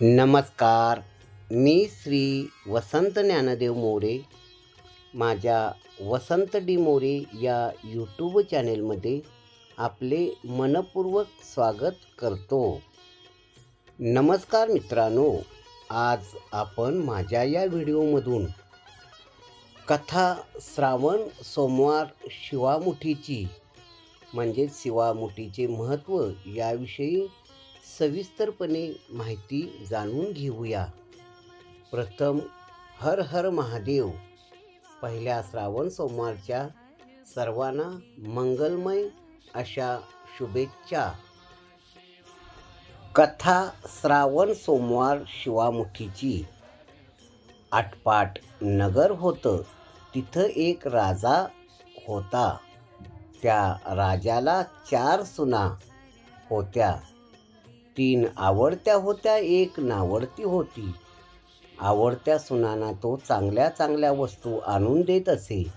नमस्कार. मी श्री वसंत ज्ञानदेव मोरे. माझ्या वसंत डी मोरे या यूट्यूब चॅनेलमध्ये आपले मनपूर्वक स्वागत करतो. नमस्कार मित्रांनो. आज आपण माझ्या या व्हिडिओमधून कथा श्रावण सोमवार शिवामुठीची म्हणजेच शिवामुठीचे महत्त्व याविषयी सविस्तरपणे माहिती जाणून घेऊया. प्रथम हर हर महादेव. पहिल्या श्रावण सोमवारच्या सर्वांना मंगलमय अशा शुभेच्छा. कथा श्रावण सोमवार शिवामुठीची आटपाट नगर होतं. तिथं एक राजा होता. त्या राजाला चार सुना होत्या. तीन आवडत्या होत्या एक नावडती होती. आवडत्या सुनांना तो चांगल्या चांगल्या वस्तू आणून देत असे.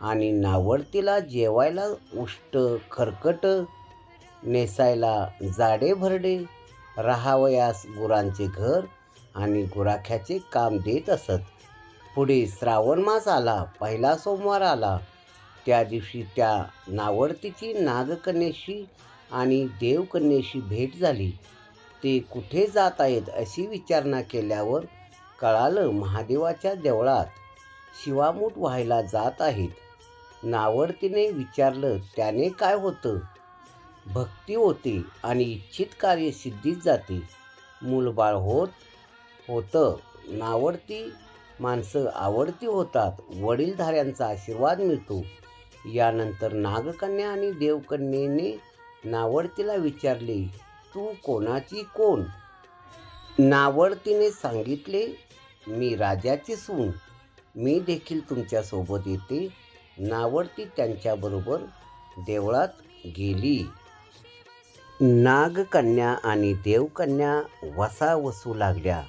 आणि नावडतीला जेवायला उष्ट खरकट नेसायला जाडे भरडे राहावयास गुरांचे घर आणि गुराख्याचे काम देत असत. पुढे श्रावण मास आला पहिला सोमवार आला. त्या दिवशी त्या नावडतीची नागकन्येशी आणि देवकन्येशी भेट झाली. ते कुठे जात आहेत अशी विचारणा केल्यावर कळालं महादेवाच्या देवळात शिवामूठ व्हायला जात आहेत. नावडतीने विचारलं त्याने काय होतं? भक्ती होते आणि इच्छित कार्य सिद्धीत जाते. मूलबाळ होत होतं. नावडती माणसं आवडती होतात. वडीलधाऱ्यांचा आशीर्वाद मिळतो. यानंतर नागकन्या आणि देवकन्येने नावडतीला विचारले तू कोणाची कोण? नावडतीने सांगितले मी राजाची सून. मी देखील तुमच्यासोबत येते. नावडती त्यांच्याबरोबर देवळात गेली. नागकन्या आणि देवकन्या वसा वसू लागल्या.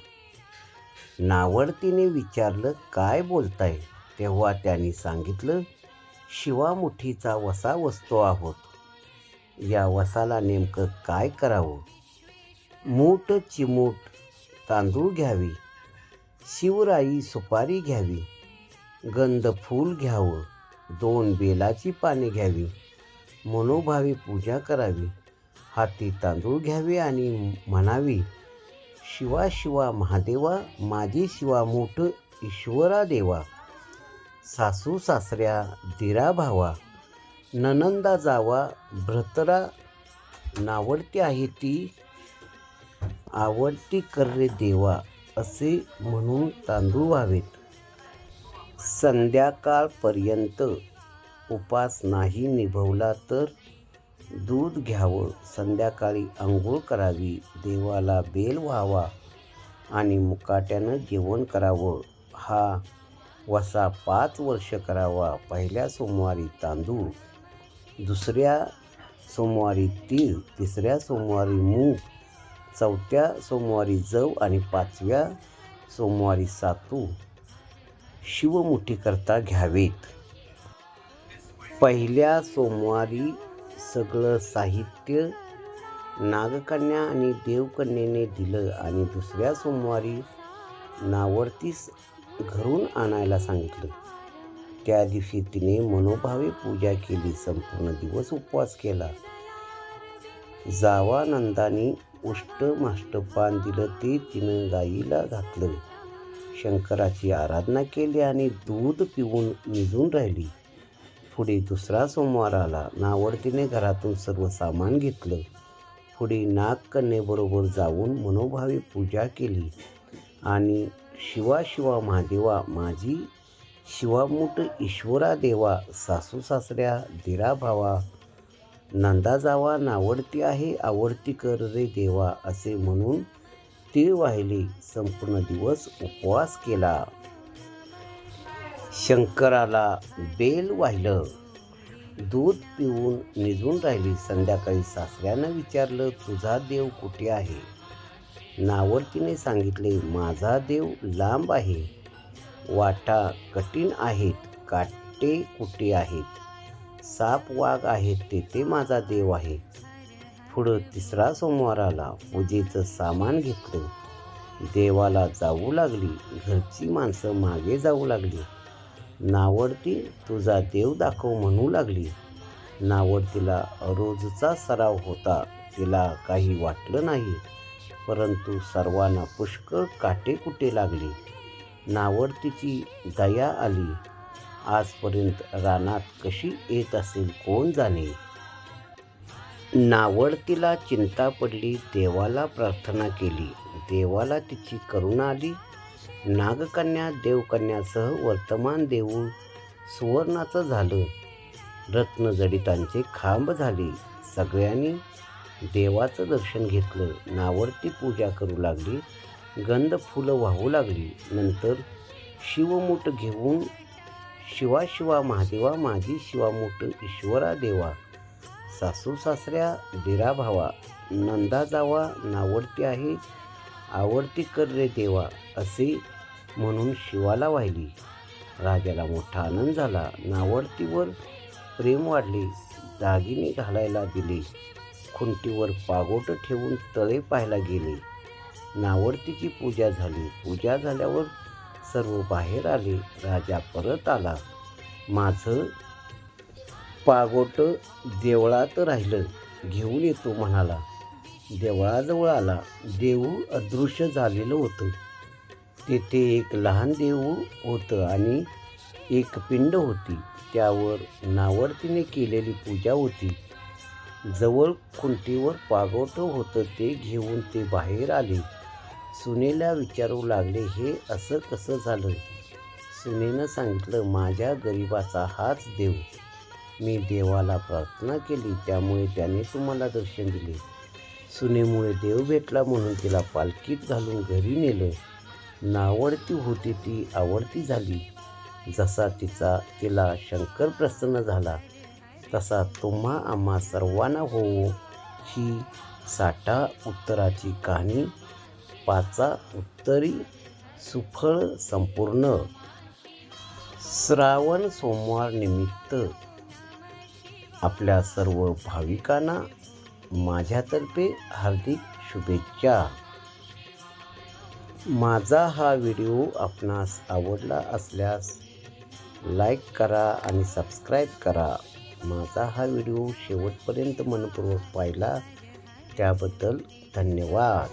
नावडतीने विचारलं काय बोलताय? तेव्हा त्यांनी सांगितलं शिवामुठीचा वसा वसतो आहोत. या वसाला नेमकं काय करावं? मूठ चिमूट तांदूळ घ्यावी शिवराई सुपारी घ्यावी गंध फूल घ्यावं दोन बेलाची पाने घ्यावी मनोभावी पूजा करावी हाती तांदूळ घ्यावे आणि म्हणावी शिवा शिवा महादेवा माझी शिवा मोठ ईश्वरा देवा सासू सासऱ्या दिरा भावा ननंदा जावा भ्रतरा नावडती आहे ती आवडती कर्रे देवा असे म्हणून तांदूळ व्हावेत. संध्याकाळपर्यंत उपास नाही निभवला तर दूध घ्यावं. संध्याकाळी आंघोळ करावी. देवाला बेल व्हावा आणि मुकाट्यानं जेवण करावं. हा वसा पाच वर्ष करावा. पहिल्या सोमवारी तांदूळ दुसऱ्या सोमवारी तीळ तिसऱ्या सोमवारी मूग चौथ्या सोमवारी जव आणि पाचव्या सोमवारी सातू शिवमुठीकरता घ्यावेत. पहिल्या सोमवारी सगळं साहित्य नागकन्या आणि देवकन्येने दिलं आणि दुसऱ्या सोमवारी नावडतीस घरून आणायला सांगितलं. त्या दिवशी तिने मनोभावे पूजा केली संपूर्ण दिवस उपवास केला. जावानंदाने उष्ट माष्टपान दिलं ते तिनं गाईला घातलं. शंकराची आराधना केली आणि दूध पिऊन निजून राहिली. पुढे दुसरा सोमवार आला. नावडतीने घरातून सर्व सामान घेतलं. पुढे नागकन्येबरोबर जाऊन मनोभावी पूजा केली. आणि शिवा शिवा महादेवा माझी शिवामूट ईश्वरा देवा सासू सासऱ्या दिरा भावा नंदा जावा नावडती आहे आवडती कर रे देवा असे म्हणून तीळ वाहिले संपूर्ण दिवस उपवास केला. शंकराला बेल वाहिलं. दूध पिऊन निजून राहिली संध्याकाळी सासऱ्यानं विचारलं तुझा देव कुठे आहे? नावडतीने सांगितले माझा देव लांब आहे. वाटा कठीण आहेत काटे कुटे आहेत? साप वाघ आहेत तेथे माझा देव आहे. पुढं तिसरा सोमवार आला पूजेचं सामान घेतलं. देवाला जाऊ लागली घरची माणसं मागे जाऊ लागली. नावडती तुझा देव दाखव म्हणू लागली. नावडतीला रोजचा सराव होता तिला काही वाटलं नाही. परंतु सर्वांना पुष्कळ काटेकुटे लागले. नावडतीची दया आली. आजपर्यंत रानात कशी येत असेल कोण जाणे? नावडतीला चिंता पडली देवाला प्रार्थना केली. देवाला तिची करुणा आली. नागकन्या देवकन्यासह वर्तमान देऊळ सुवर्णाचं झालं. रत्नजडितांचे खांब झाले. सगळ्यांनी देवाचं दर्शन घेतलं. नावडती पूजा करू लागली. गंध फुलं वाहू लागली. नंतर शिवमूठ घेऊन शिवा शिवा महादेवा माझी शिवामूठ ईश्वरा देवा सासू सासऱ्या दिरा भावा नंदा जावा नावडती आहे आवडती कर रे देवा असे म्हणून शिवाला वाहिली. राजाला मोठा आनंद झाला. नावडतीवर प्रेम वाढले. दागिने घालायला दिले. खुंटीवर पागोट ठेवून तळे पाहायला गेले. नावडतीची पूजा झाली. पूजा झाल्यावर सर्व बाहेर आले. राजा परत आला. माझं पागोट देवळात राहिलं. घेऊन येतो म्हणाला. देवळाजवळ आला. देऊळ अदृश्य झालेलं होतं. तेथे एक लहान देऊळ होतं आणि एक पिंड होती. त्यावर नावडतीने केलेली पूजा होती. जवळ खुंटीवर पागोट होतं ते घेऊन ते बाहेर आले. सुनेला विचारू लागले हे असं कसं झालं सुनेनं सांगितलं माझ्या गरिबाचा हाच देव. मी देवाला प्रार्थना केली त्यामुळे त्याने तुम्हाला दर्शन दिले. सुनेमुळे देव भेटला म्हणून तिला पालखीत घालून घरी नेलं. नावडती होती ती आवडती झाली. जसा तिचा तिला शंकर प्रसन्न झाला तसा तुम्हा आम्हा सर्वांना होवो ही साठा उत्तराची कहाणी पाचा उत्तरी सुफळ संपूर्ण. श्रावण सोमवार निमित्त आपल्या सर्व भाविकांना माझ्यातर्फे हार्दिक शुभेच्छा. माझा हा व्हिडिओ आपणास आवडला असल्यास लाईक करा आणि सबस्क्राईब करा. माझा हा व्हिडिओ शेवटपर्यंत मनपूर्वक पाहिला त्याबद्दल धन्यवाद.